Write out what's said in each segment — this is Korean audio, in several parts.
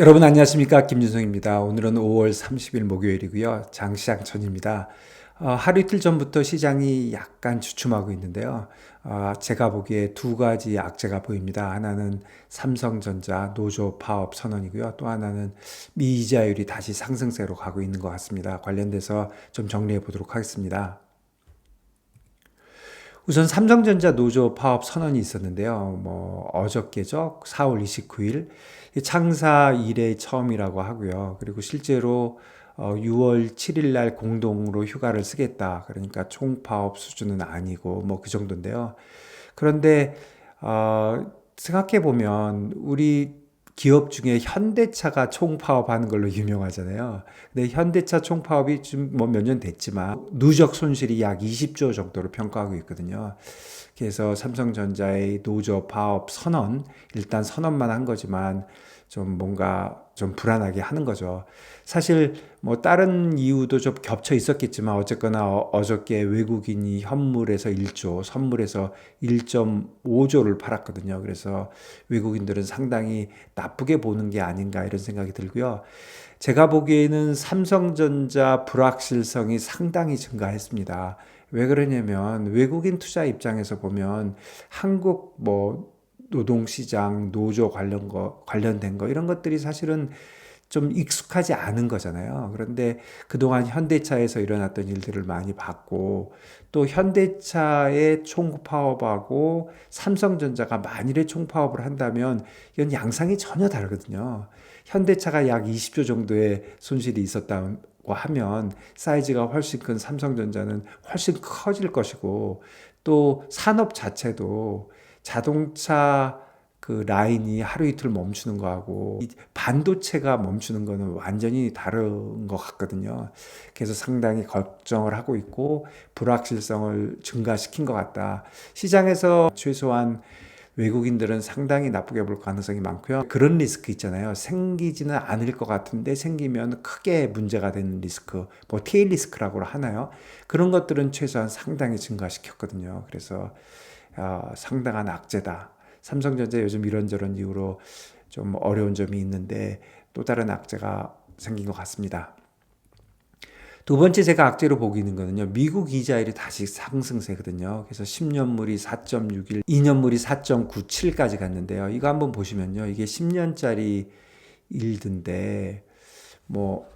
여러분 안녕하십니까 김준성입니다. 오늘은 5월 30일 목요일이고요. 장시장 전입니다. 어, 하루 이틀 전부터 시장이 약간 주춤하고 있는데요. 어, 제가 보기에 두 가지 악재가 보입니다. 하나는 삼성전자 노조 파업 선언이고요. 또 하나는 미이자율이 다시 상승세로 가고 있는 것 같습니다. 관련돼서 좀 정리해 보도록 하겠습니다. 우선 삼성전자 노조 파업 선언이 있었는데요. 뭐 어저께죠. 4월 29일 창사 이래 처음이라고 하고요. 그리고 실제로 어 6월 7일 날 공동으로 휴가를 쓰겠다. 그러니까 총 파업 수준은 아니고 뭐 그 정도인데요. 그런데 어 생각해 보면 우리 기업 중에 현대차가 총파업하는 걸로 유명하잖아요. 근데 현대차 총파업이 좀뭐몇 년 됐지만 누적 손실이 약 20조 정도로 평가하고 있거든요. 그래서 삼성전자의 노조 파업 선언 일단 선언만 한 거지만 좀 뭔가 좀 불안하게 하는 거죠. 사실 뭐 다른 이유도 좀 겹쳐 있었겠지만 어쨌거나 어, 저께 외국인이 현물에서 1조, 선물에서 1.5조를 팔았거든요. 그래서 외국인들은 상당히 나쁘게 보는 게 아닌가 이런 생각이 들고요. 제가 보기에는 삼성전자 불확실성이 상당히 증가했습니다. 왜 그러냐면 외국인 투자 입장에서 보면 한국 뭐 노동시장, 노조 관련 거, 관련된 거, 이런 것들이 사실은 좀 익숙하지 않은 거잖아요. 그런데 그동안 현대차에서 일어났던 일들을 많이 봤고, 또 현대차의 총파업하고 삼성전자가 만일에 총파업을 한다면 이건 양상이 전혀 다르거든요. 현대차가 약 20조 정도의 손실이 있었다고 하면 사이즈가 훨씬 큰 삼성전자는 훨씬 커질 것이고, 또 산업 자체도 자동차 그 라인이 하루 이틀 멈추는 거하고 반도체가 멈추는 거는 완전히 다른 것 같거든요. 그래서 상당히 걱정을 하고 있고 불확실성을 증가시킨 것 같다. 시장에서 최소한 외국인들은 상당히 나쁘게 볼 가능성이 많고요. 그런 리스크 있잖아요. 생기지는 않을 것 같은데 생기면 크게 문제가 되는 리스크, 뭐 테일 리스크라고 하나요? 그런 것들은 최소한 상당히 증가시켰거든요. 그래서 어, 상당한 악재다. 삼성전자 요즘 이런저런 이유로 좀 어려운 점이 있는데 또 다른 악재가 생긴 것 같습니다. 두 번째 제가 악재로 보고 있는 거는요. 미국 이자율이 다시 상승세거든요. 그래서 10년물이 4.61, 2년물이 4.97까지 갔는데요. 이거 한번 보시면요. 이게 10년짜리 일드인데 뭐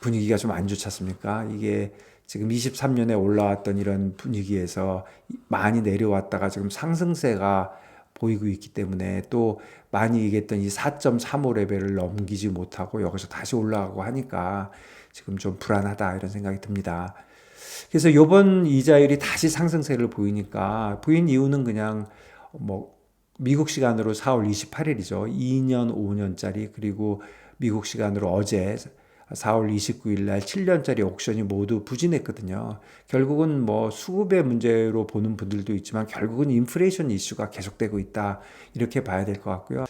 분위기가 좀 안 좋지 않습니까? 이게 지금 23년에 올라왔던 이런 분위기에서 많이 내려왔다가 지금 상승세가 보이고 있기 때문에 또 많이 얘기했던 이 4.35 레벨을 넘기지 못하고 여기서 다시 올라가고 하니까 지금 좀 불안하다 이런 생각이 듭니다. 그래서 요번 이자율이 다시 상승세를 보이니까 보인 이유는 그냥 뭐 미국 시간으로 4월 28일이죠. 2년 5년짜리 그리고 미국 시간으로 어제 4월 29일 날 7년짜리 옥션이 모두 부진했거든요. 결국은 뭐 수급의 문제로 보는 분들도 있지만 결국은 인플레이션 이슈가 계속되고 있다. 이렇게 봐야 될 것 같고요.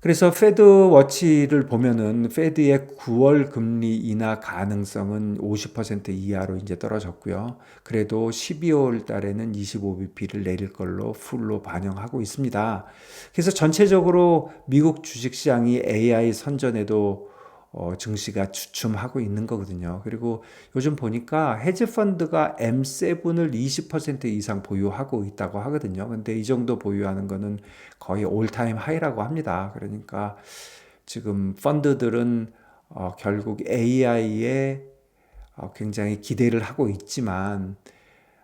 그래서 페드 워치를 보면은 페드의 9월 금리 인하 가능성은 50% 이하로 이제 떨어졌고요. 그래도 12월 달에는 25bp를 내릴 걸로 풀로 반영하고 있습니다. 그래서 전체적으로 미국 주식 시장이 AI 선전에도 어, 증시가 주춤하고 있는 거거든요. 그리고 요즘 보니까 헤지 펀드가 M7을 20% 이상 보유하고 있다고 하거든요. 근데 이 정도 보유하는 거는 거의 올타임 하이라고 합니다. 그러니까 지금 펀드들은 어, 결국 AI에 어, 굉장히 기대를 하고 있지만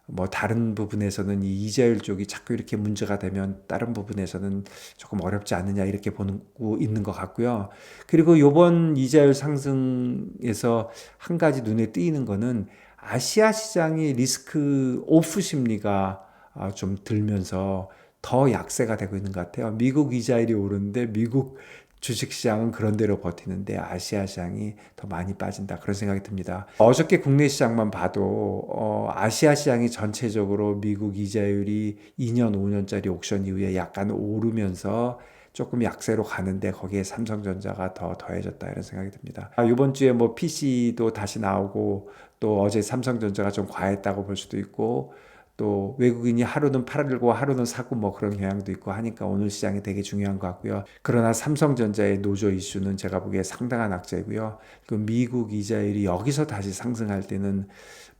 뭐 다른 부분에서는 이 이자율 쪽이 자꾸 이렇게 문제가 되면 다른 부분에서는 조금 어렵지 않느냐 이렇게 보고 있는 것 같고요. 그리고 요번 이자율 상승에서 한 가지 눈에 띄는 거는 아시아 시장이 리스크 오프 심리가 아, 좀 들면서 더 약세가 되고 있는 것 같아요. 미국 이자율이 오르는데 미국 주식시장은 그런 대로 버티는데 아시아 시장이 더 많이 빠진다 그런 생각이 듭니다. 어저께 국내 시장만 봐도 어, 아시아 시장이 전체적으로 미국 이자율이 2년 5년짜리 옥션 이후에 약간 오르면서 조금 약세로 가는데 거기에 삼성전자가 더 더해졌다 이런 생각이 듭니다. 아, 이번 주에 뭐 PC도 다시 나오고 또 어제 삼성전자가 좀 과했다고 볼 수도 있고 또 외국인이 하루는 팔고 하루는 사고 뭐 그런 경향도 있고 하니까 오늘 시장이 되게 중요한 것 같고요. 그러나 삼성전자의 노조 이슈는 제가 보기에 상당한 악재고요. 그 미국 이자율이 여기서 다시 상승할 때는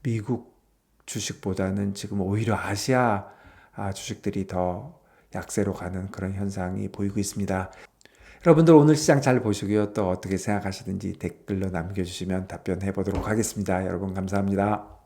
미국 주식보다는 지금 오히려 아시아 아, 주식들이 더 약세로 가는 그런 현상이 보이고 있습니다. 여러분들 오늘 시장 잘 보시고요. 또 어떻게 생각하시는지 댓글로 남겨주시면 답변해 보도록 하겠습니다. 여러분 감사합니다.